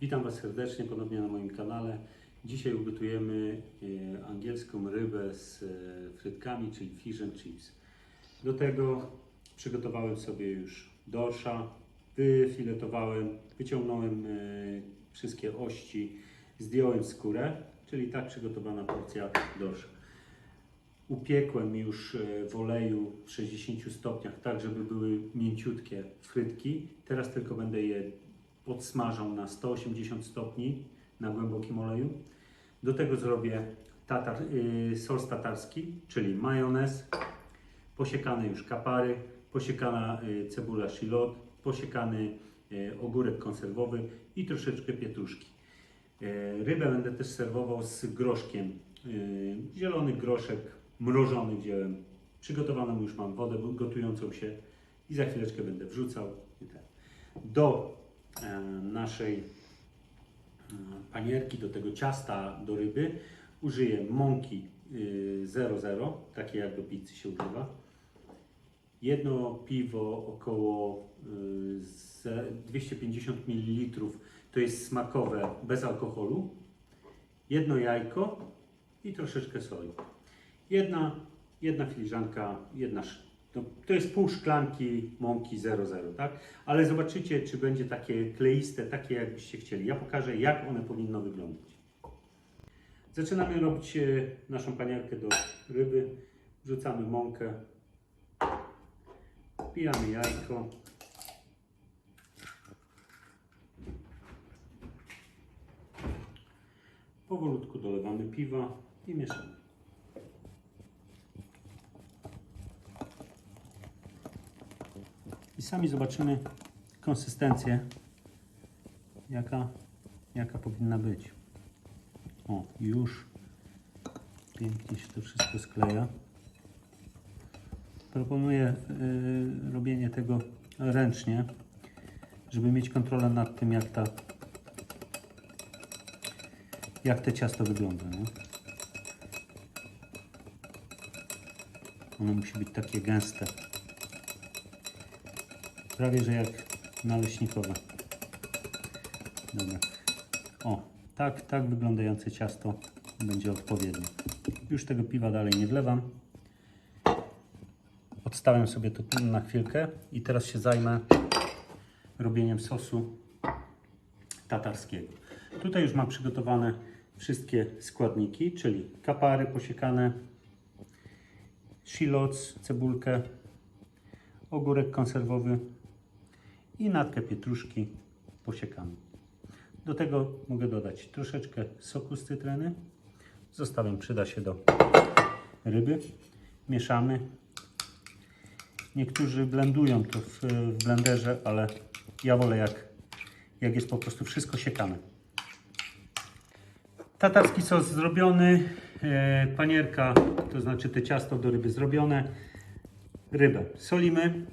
Witam Was serdecznie ponownie na moim kanale. Dzisiaj ugotujemy e, angielską rybę z e, frytkami, czyli fish and chips. Do tego przygotowałem sobie już dorsza, wyfiletowałem, wyciągnąłem e, wszystkie ości, zdjąłem skórę, czyli tak przygotowana porcja dorsza. Upiekłem już w oleju w 60 stopniach, tak żeby były mięciutkie frytki. Teraz tylko będę je podsmażał na 180 stopni na głębokim oleju. Do tego zrobię tatar, y, sos tatarski, czyli majonez, posiekane już kapary, posiekana y, cebula shallot, posiekany y, ogórek konserwowy i troszeczkę pietruszki. Y, Rybę będę też serwował z groszkiem. Y, Zielony groszek mrożony wziąłem. Przygotowaną już mam wodę gotującą się i za chwileczkę będę wrzucał. tak. Do naszej e, panierki, do tego ciasta do ryby użyję mąki y, 00, takiej jak do pizzy się używa. Jedno piwo około y, ze 250 ml to jest smakowe bez alkoholu. Jedno jajko i troszeczkę soli. Jedna, jedna filiżanka, jedna, no, to jest pół szklanki mąki 00, tak? Ale zobaczycie, czy będzie takie kleiste, takie jakbyście chcieli. Ja pokażę, jak one powinno wyglądać. Zaczynamy robić e, naszą panierkę do ryby. Wrzucamy mąkę, wbijamy jajko. Powolutku dolewamy piwa i mieszamy. Sami zobaczymy konsystencję, jaka, jaka powinna być. O, już pięknie się to wszystko skleja. Proponuję y, robienie tego ręcznie, żeby mieć kontrolę nad tym, jak ta jak te ciasto wygląda. Nie? Ono musi być takie gęste. Prawie, że jak naleśnikowe. Dobra. O, tak, tak wyglądające ciasto będzie odpowiednie. Już tego piwa dalej nie wlewam. Odstawiam sobie to na chwilkę i teraz się zajmę robieniem sosu tatarskiego. Tutaj już mam przygotowane wszystkie składniki, czyli kapary posiekane, shallots, cebulkę, ogórek konserwowy i natkę pietruszki posiekaną. Do tego mogę dodać troszeczkę soku z cytryny. Zostawiam, przyda się do ryby. Mieszamy. Niektórzy blendują to w, w blenderze, ale ja wolę jak, jak jest po prostu wszystko siekane. Tatarski sos zrobiony, e, panierka, to znaczy te ciasto do ryby zrobione. Rybę solimy.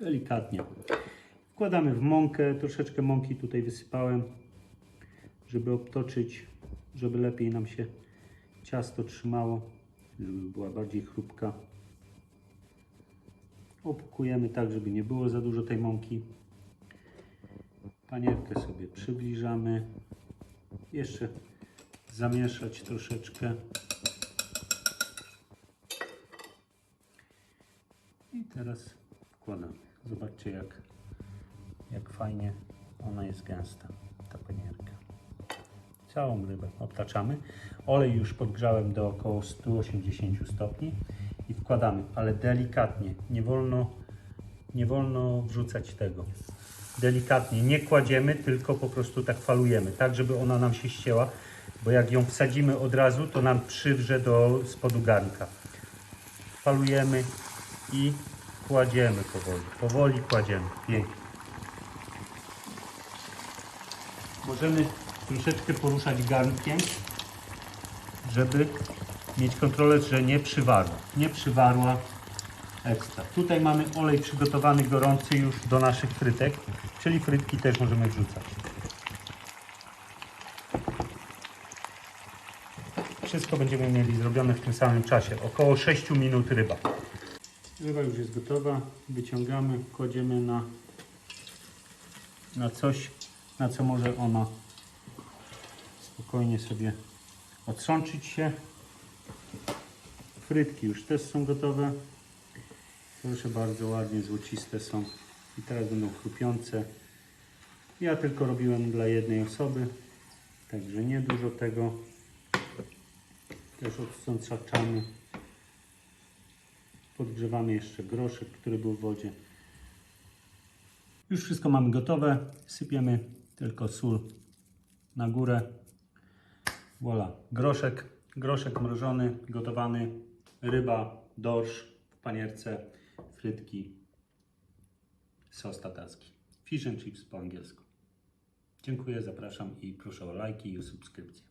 Delikatnie. Wkładamy w mąkę, troszeczkę mąki tutaj wysypałem, żeby obtoczyć, żeby lepiej nam się ciasto trzymało, żeby była bardziej chrupka. Opukujemy tak, żeby nie było za dużo tej mąki. Panierkę sobie przybliżamy. Jeszcze zamieszać troszeczkę. I teraz wkładamy. Zobaczcie jak, jak fajnie ona jest gęsta, ta panierka. Całą rybę obtaczamy. Olej już podgrzałem do około 180 stopni i wkładamy, ale delikatnie. Nie wolno, nie wolno wrzucać tego. Delikatnie. Nie kładziemy, tylko po prostu tak falujemy, tak żeby ona nam się ścięła, bo jak ją wsadzimy od razu, to nam przywrze do spodu garnka. Falujemy i kładziemy powoli. Powoli kładziemy. Pięknie. Możemy troszeczkę poruszać garnkiem, żeby mieć kontrolę, że nie przywarła. Nie przywarła ekstra. Tutaj mamy olej przygotowany gorący już do naszych frytek, czyli frytki też możemy wrzucać. Wszystko będziemy mieli zrobione w tym samym czasie. Około 6 minut ryba. Ryba już jest gotowa. Wyciągamy, kładziemy na, na coś, na co może ona spokojnie sobie otrzączyć się. Frytki już też są gotowe. Proszę bardzo, ładnie złociste są. I teraz będą chrupiące. Ja tylko robiłem dla jednej osoby, także nie dużo tego. Też odsączaczamy. Podgrzewamy jeszcze groszek, który był w wodzie. Już wszystko mamy gotowe. Sypiemy tylko sól na górę. Voilà. Groszek, groszek mrożony, gotowany, ryba, dorsz w panierce, frytki, sos tatacki. Fish and chips po angielsku. Dziękuję, zapraszam i proszę o lajki i subskrypcję.